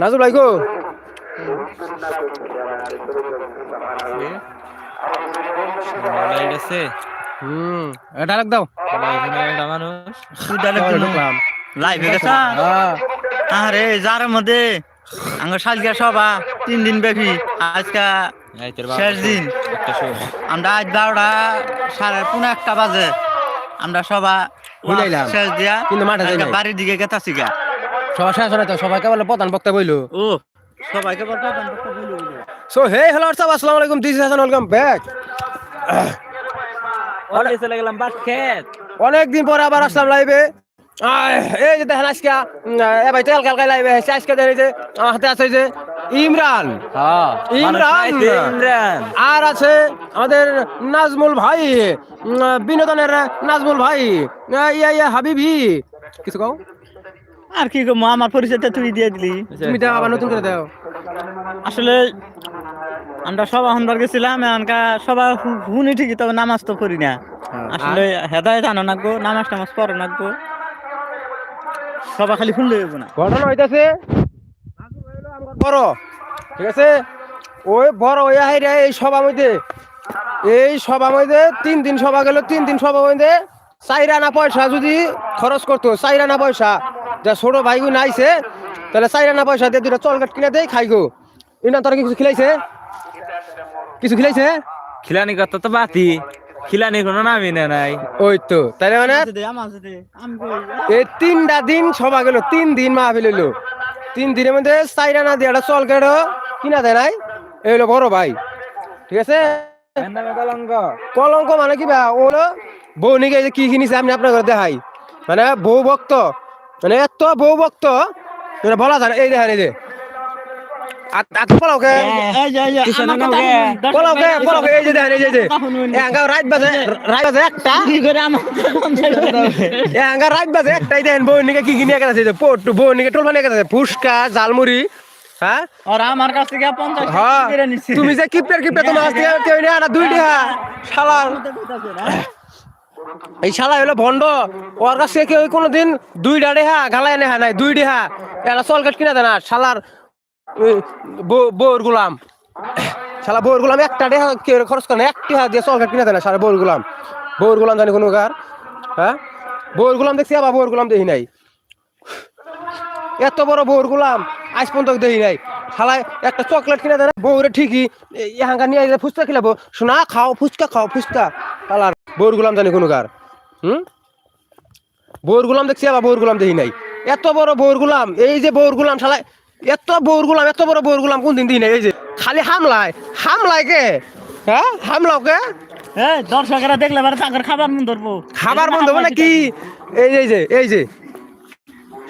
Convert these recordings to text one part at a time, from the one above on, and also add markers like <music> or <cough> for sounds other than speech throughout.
নাজুল ভাই গো। লাইট আছে হুম এটা রাখ দাও মানুষ ঢুকলাম লাইভ গেছা। আরে যার মধ্যে আঙ্গ সালকে সবা তিন দিন ব্যাপী আজকা শেষ দিন। একটা শো আমরা আজ বারোটা সাড়ে পনেরো একটা বাজে। আমরা সবা বুঝাইলাম। শেষ দিয়া কিন্তু মাঠে যাই বাড়ির দিকে গেতাছি গা। সবার শেষ হয় তো সবাইকে বলে প্রধান বক্তা বইলো। ও সবাইকে বলতে হবে, আমরা তো বলি। বলি। সো হে হ্যালো হোয়াটসঅ্যাপ আসসালামু আলাইকুম this is Hasan welcome back অনেক চলে গেলাম বাট খেত অনেক দিন পরে আবার আসলাম লাইভে এই যে দেখেন আজকে এ ভাই তেল আজকে যে হাতে আছে এই যে ইমরান। হ্যাঁ ইমরান। ইমরান। আর আছে আমাদের নাজমুল ভাই উম, বিনোদনের নাজমুল ভাই ইয়া ইয়া হাবিবি। কিছু কও? আর কি গো আমার পরিচয়টা তুই দিয়ে দিলি। তুমি দাও আবার নতুন করে দাও। আসলে আমরা সবা হনবার গেছিলাম এখানকার সবা হু- হুনি ঠিকই তবে নামাজ তো করি না। আসলে হেদায়ত আনো নাকবো নামাজ টামাজ পড়ো নাকবো সবা খালি শুনলে হইব না। ঘটনা হইতাছে বড় ঠিক আছে? ওই বড় ওই হাইরে এই সভা মধ্যে এই সভা মধ্যে তিন দিন সভা গেল তিন দিন সভা মধ্যে চাইরা না পয়সা যদি খরচ করতো চাইরা না পয়সা। যা ছোট ভাইগু নাইছে তাহলে চাইরা না পয়সা দিয়ে দুটা চলকাট কিনে দেই খাই গো ইনা তোর কিছু খিলাইছে? কিছু খিলাইছে? খিলানি কথা তো বাতি। খিলানি কোনো নামই না নাই। ওই তো তাহলে মানে আমি এই তিনটা দিন সভা গেল তিন দিন মা ফেলিল তিন দিনের মধ্যে চাইরা না দিয়ে একটা চল কেটো কিনা দেয় নাই? এই হলো বড় ভাই ঠিক আছে? কলঙ্ক কলঙ্ক মানে কি বা ও হলো বউ নিকে যে কি কিনিছে আপনি আপনার ঘরে দেখাই। মানে বউ ভক্ত মানে এত বউ ভক্ত মানে বলা যায় এই দেখেন এই যে আত- আত পলাও কে? এই যে, এই যে, আমার কথা পলাও কে পলাও কে? এই যে দেখেন এই যে এই যে। কথা শুনুন। এঙ্গা রাত বাজে রাত বাজে একটা। কি করে আমার কথা শুনুন? রাত বাজে একটাই দেখেন বউ নিকে কি কিনে গেছে যে পট্টু বউ নিকে টোল বানিয়ে গেছে ফুসকা জালমুড়ি হ্যাঁ? ওরা আমার কাছ থেকে পঞ্চাশ টাকা হ্যাঁ। তুমি যে কিপটার তোমার কাছ থেকে কেউ নেই না দুই টাকা। শালা। এই শালা হলো ভন্ড ওর কাছ থেকে কেউ কোনোদিন দুই ডাড়ে হা গালায় নেহা নাই দুই ডেহা একটা চলকাট কিনা দেয় না শালার বউর গুলাম। শালা বউর গুলাম একটা খরচ করে একটি হাত দিয়ে চলকাট কিনা দেয় শালা বউর গুলাম। বউর গুলাম জানি কোনো কার হ্যাঁ? বউর গুলাম দেখছি আবার বউর গুলাম দেখি নাই। এত বড় বউর গুলাম, আজ পর্যন্ত দেখি নাই। শালায় একটা চকলেট কিনে দেয় বউরে ঠিকই ইহাঙ্গা নিয়ে ফুচকা খিলাবো। শোনা, খাও, ফুচকা খাও, ফুচকা। শালার বউর গুলাম জানি কোনো কার, হুম? বউর গুলাম দেখছি আবার বউর গুলাম দেখি নাই। এত বড় বউর গুলাম, এই যে বউর গুলাম শালায় এত বউর গুলাম এত বড় বউর গুলাম কোনদিন দিই নাই এই যে। খালি হামলায়। হামলায় কে? হ্যাঁ? হামলাও কে? দর্শকেরা দেখলে পারে তাদের খাবার মন ধরবো খাবার মানে কি? এই যে এই যে এই যে।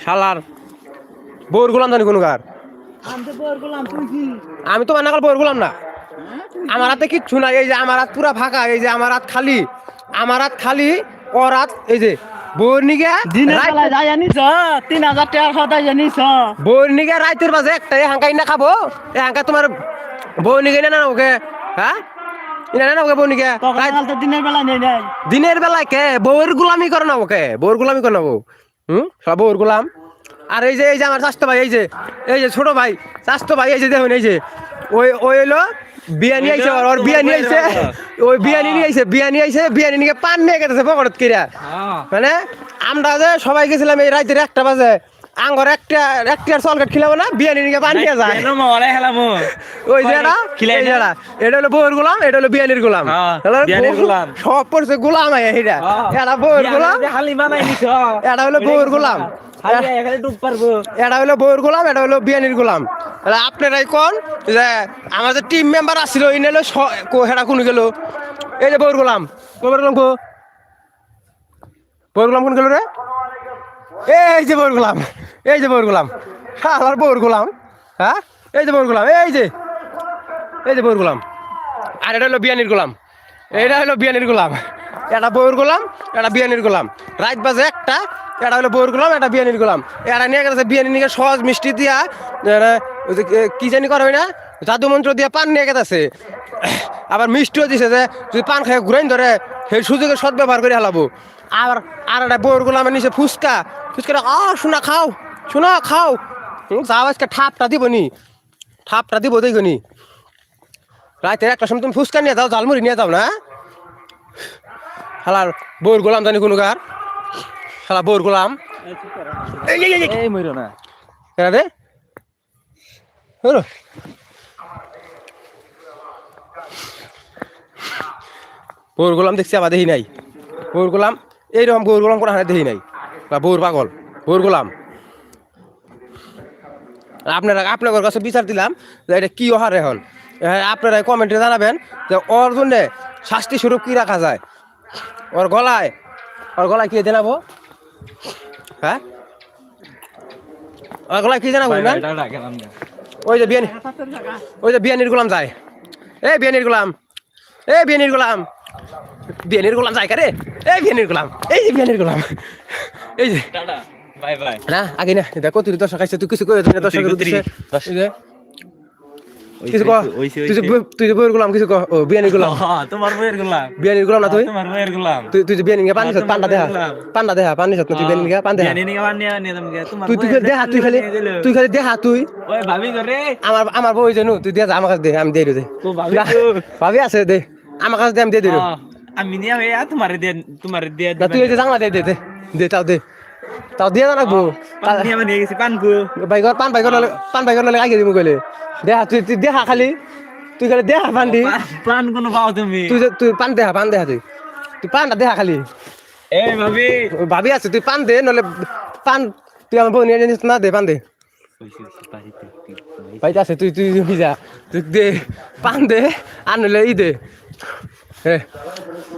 শালার বউর গুলাম জানি কোনো কার। আমি তো? আমি বানাকাল বউর গুলাম না। আমার হাতে কিচ্ছু নাই এই যে আমার হাত পুরা ফাঁকা এই যে আমার হাত খালি। আমার হাত খালি ওর হাত এই যে বউর নিগে দিনের আনিস তিন হাজার টাকা সদাই জানিস বউর রাইতের বাজে একটাই হাঙ্কাই না খাব। এ হাঙ্কা তোমার বউ নিগে না ওকে হ্যাঁ? দিনের বেলায় কে? বউর গুলামি করে না ওকে বউর গুলামি করে না বউ। হুম? সব বউর গুলাম। আর এই যে এই যে আমার স্বাস্থ্য ভাই এই যে এই যে ছোট ভাই স্বাস্থ্য ভাই এই যে দেখুন এই যে ওই ওই হলো বিয়া নিয়ে আইছে ওর বিয়া নিয়ে আইছে ওই বিয়ানি নিয়ে আইছে বিয়া নিয়ে আইছে বিয়ানি নিয়ে পান নিয়ে গেছে পকড়ত কিরা। হ্যাঁ। মানে আমরা যে সবাই গেছিলাম এই রাতের একটা বাজে আঙ্গর একটা একটা চলকাট খিলাবো না বিয়ানি নিয়ে পান নিয়ে যায়। ওই যে এটা খিলাই এই যে না? এটা, হলো বউর গোলাম এটা হলো বিয়ানির গোলাম। হ্যাঁ, বিয়ানির গোলাম। সব পড়ছে গোলাম আয় এটা এটা বউর গোলাম। এটা হলো বউর গোলাম। এটা হলো বউর গোলাম এটা হলো বিয়ানির গোলাম। আপনারাই কোন? যে আমাদের টিম মেম্বার আসছিল ইন হলো স- কো হেডা কোন গেল। এই যে বউর গোলাম। বউর গোলাম কো? বউর গোলাম কোন গেল রে? এই যে বউর গোলাম এই যে বউর গোলাম। হ্যাঁ আমার বউর গোলাম হ্যাঁ? এই যে বউর গোলাম এই যে এই যে বউর গোলাম। আর এটা হলো বিয়ানির গোলাম। এটা হলো বিয়ানির গোলাম। এটা বউর গোলাম এটা বিয়ানির গোলাম। রাত বাজে একটা এটা হলো বউর গোলাম, এটা বিয়ানির গোলাম। এরা নিয়ে গেছে বিয়ানি নিয়ে সহজ মিষ্টি দিয়া কি- জানি করা হয় না জাদু মন্ত্র দিয়া পান নিয়ে গেছে। আবার মিষ্টিও দিছে যে, যদি পান খাই ঘুরাইন ধরে, সেই সুযোগে সদ ব্যবহার করে হালাবো। আর আর একটা বউর গোলামের নিচে ফুচকা। ফুচকাটা আ শোনা, খাও শোনা, খাও। যাও আজকে ঠাপটা দিব নি। ঠাপটা দিব দেখো নি। রাতের একটা সময় তুমি ফুচকা নিয়ে যাও, ঝালমুড়ি নিয়ে যাও না? হালার বউর গোলাম জানি কোনো কার শালা বউর গোলাম। এই, এই, এই, এই, এই মইরো না। কেনা রে হলো বউর গোলাম দেখছি আবার দেখি নাই। বউর গোলাম এইরকম বউর গোলাম কোনো হাতে দেখি নাই। বা বউর পাগল বউর গোলাম। আপনারা আপনাদের কাছে বিচার দিলাম যে এটা কি অহার এখন। হ্যাঁ, আপনারা কমেন্টে জানাবেন যে ওর জন্য শাস্তি স্বরূপ কি রাখা যায়? ওর গলায় ওর গলায় কি জানাব হ্যাঁ? ওর গলায় কি জানাব না এটা রাখলাম না ওই যে বিয়ানি ওই যে বিয়ানির গোলাম যায়। এ বিয়ানির গোলাম। এ বিয়ানির গোলাম। বিয়ানির গোলাম যায় কারে? এই বিয়ানির গোলাম। এই যে বিয়ানির গোলাম। এই যে না আগে না দেখো তুই দর্শক আইছে তুই কিছু করে দর্শকের উদ্দেশ্যে কিছু কহ তুই যে বইয়ের গোলাম কিছু কহ ও বিয়ানির গোলাম। <laughs> হ্যাঁ তোমার বইয়ের গোলাম। <laughs> বিয়ানির গোলাম না তুই? তোমার বইয়ের গোলাম। তুই তুই যে বিয়ানির গা পানি পান্ডা দেহা। পান্ডা দেহা পানি সত তুই বিয়ানির গা পান দেহা। তুই তুই দেহা তুই খালি তুই খালি দেহা তুই। ওই ভাবি করে আমার আমার বই জানু তুই দিয়ে যা আমার কাছে দে আমি দিয়ে দে। ভাবি আছে দে। আমার কাছে দে আমি দিয়ে দিল হ্যাঁ, আমি নিয়ে ভাই তোমার দিয়ে তোমার দিয়ে না তুই যে জাংলা দে দে দে। দে তাও দে। তাও দিয়ে রাখব পান নিয়ে গেছি পানকু বাইকর পান বাইকর ললে পান বাইকর ললে আগে দিমু কইলে। দেহা তুই তুই দেহা খালি। তুই খালি দেহা পান দি পান কোন পাও তুমি। তুই তুই পান দেহা পান দেহা তুই। তুই পানটা দেহা খালি। এই ভাবি। ভাবি আছে তুই পান দে নলে পান তুই আমার বউ নিয়ে না দে পান দে। পাইতে আছে তুই তুই যা। তুই দে পান দে আর নলে ই দে।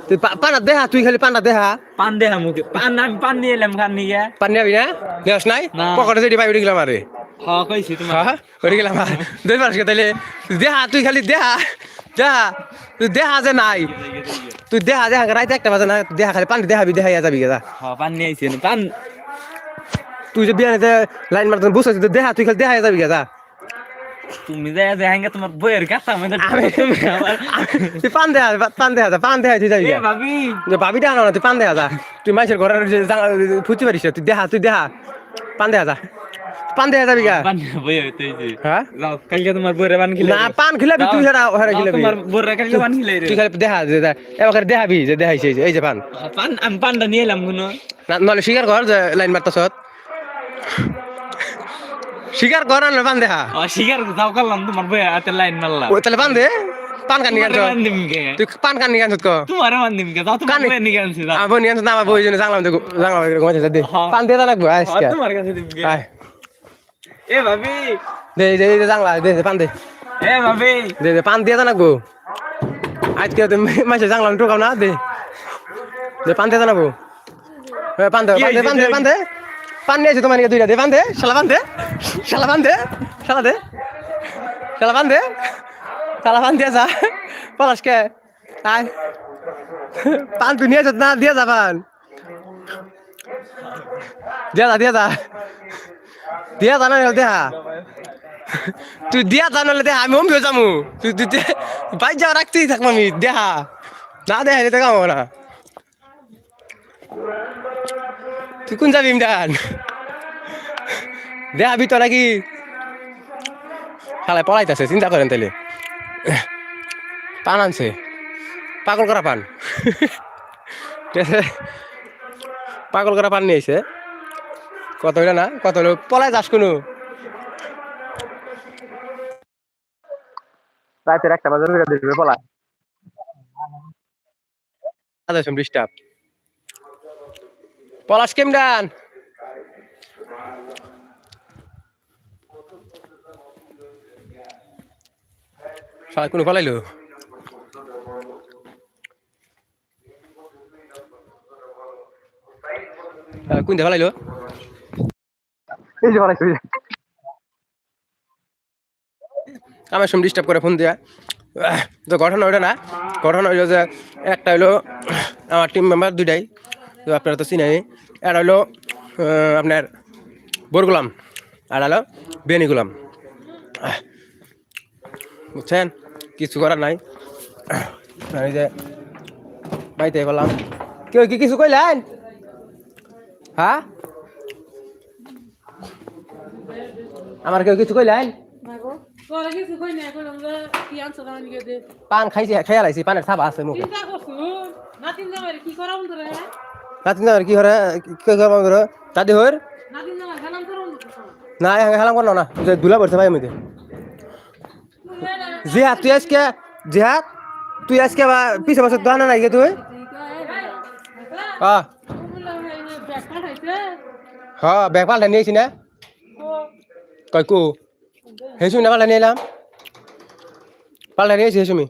তুই পানা দেহা তুই খালি পানটা দেহা। পান দে মুখে। পান আমি পান নিয়ে এলাম খান নিয়ে। পান নিবি না? দেওয়াস নাই পকেটে যেটি পাই উঠে গেলাম আরে। হ্যাঁ কইছি তোমার। হ্যাঁ উঠে গেলাম দুই পারস তাহলে দেহা তুই খালি দেহা দেহা তুই দেহা যে নাই। তুই দেহা দেহা রাইতে একটা বাজে না দেহা খালি পানি দেহাবি যাবি হ্যাঁ পান তুই যে বিয়ানে লাইন মারতে বুঝছিস দেহা তুই খালি দেহাইয়া যাবি গেদা তুমি যাই যাই তোমার বইয়ের কাছে আমি তুই পান দেহা পান দেহা যা পান দেহা তুই যাবি ভাবি। যে ভাবি দেহা না তুই পান দেহা যা। তুই মানুষের ঘরে ফুচি পারিস তুই দেহা তুই দেহা পান দেহা যা। পান দেহা যাবি গা? পান বই হইতেছি হ্যাঁ যাও কালকে তোমার বইয়ের পান খিলে না পান খিলাবি তুই সেটা হেরা খিলাবি। তোমার বইয়ের কালকে পান খিলে রে তুই খালি দেহা যে দে- এবার দেহাবি যে দেখাইছে এই যে- পান। পান আমি পানটা নিয়ে এলাম কোনো। না নহলে স্বীকার কর যে লাইন মারতাছ স্বীকার কর না পান দেহা ও শিকার যাও করলাম তোমার বইয়ের হাতে লাইন মারলাম ওই তাহলে পান দে পান কান নিয়ে তোমারে আনছ। মান দিম কে তুই পান কান নিয়ে আনছ ক। তোমারে মান দিম কে তোমার কানে। যাও। আমার বই না আমার বই জন্য জানলাম দেখো জানলাম ঘুমাইছে দে। পান দিয়ে লাগবে। আজকে তোমার কাছে দিম কে এ ভাবি। দে দে দে জানলা দে দে পান দে। এ ভাবি। দে দে পান দিয়ে জানাব। আজকে তো মাসে জানলাম টোকাও না দে। দে পান দিয়ে জানাব। পান দে পান দে? পান দে পান দে। পান নিয়েছে তোমার নিয়ে দুইটা দে পান দে। শালা পান দে। শালা পান দে। শালা দে। শালা পান দে। শালা পান দিয়ে যা। পলাশ কে। আয়। পান তুই নিয়েছ না দিয়ে যা পান। দিয়া যা দিয়া যা। দিয়া যা না দেহা। তুই দিয়া জানালে দেহা, আমি অম্বিও যামু। তুই তুই বাইর যাওয়া রাখতেই থাকব আমি দেহা। না দেহা নিতে কামো না। তুই কোন যাবি ইমরান দেহা বিত নাকি খালাই পড়াইতেছে চিন্তা করেন তাহলে পান আনছে। পাগল করা পান ঠিক আছে? পাগল করা পান নিয়েছে কত হইল না? কত হলো পলাই যাস কোনো। রাতের একটা বাজার করে দেখবে পলা আদার সম ডিস্টার্ব পলাশ কেমডান শালা কোনো ফলাইলো কোন দে ফলাইলো এই আমার সঙ্গে ডিস্টার্ব করে ফোন আহ, তো ঘটনা ওইটা না ঘটনা হইল যে একটা হইল আমার টিম মেম্বার দুইটাই তো আপনারা তো চিনাই একটা হইল আপনার বোরগুলাম আর হলো বেনি গুলাম। বুঝছেন? কিছু করার নাই। এই যে বাড়িতে বললাম কেউ কি কিছু কইলেন? হ্যাঁ? আমার কেউ কিছু কইলেন? পান খাইছি খেয়াল আইছি পানের ছাপা আছে মুখে। নাতিন জামাই কি করাম যাবার কি হরে কি করব করে? দাদি হর নাতিন জামাই খানাম করাম না? হ্যাঁ খেলাম করল না। যে দুলা পড়ছে ভাই জিহাদ তুই আজকে জিহাদ তুই আজকে বা পিছে বছর দানা নাই গে তুই? হ্যাঁ হ্যাঁ ব্যাগ পাল্টা নিয়েছি না। কয়কু হেসুমি না পাল্টা নিয়ে এলাম পাল্টা নিয়েছি হেসুমি।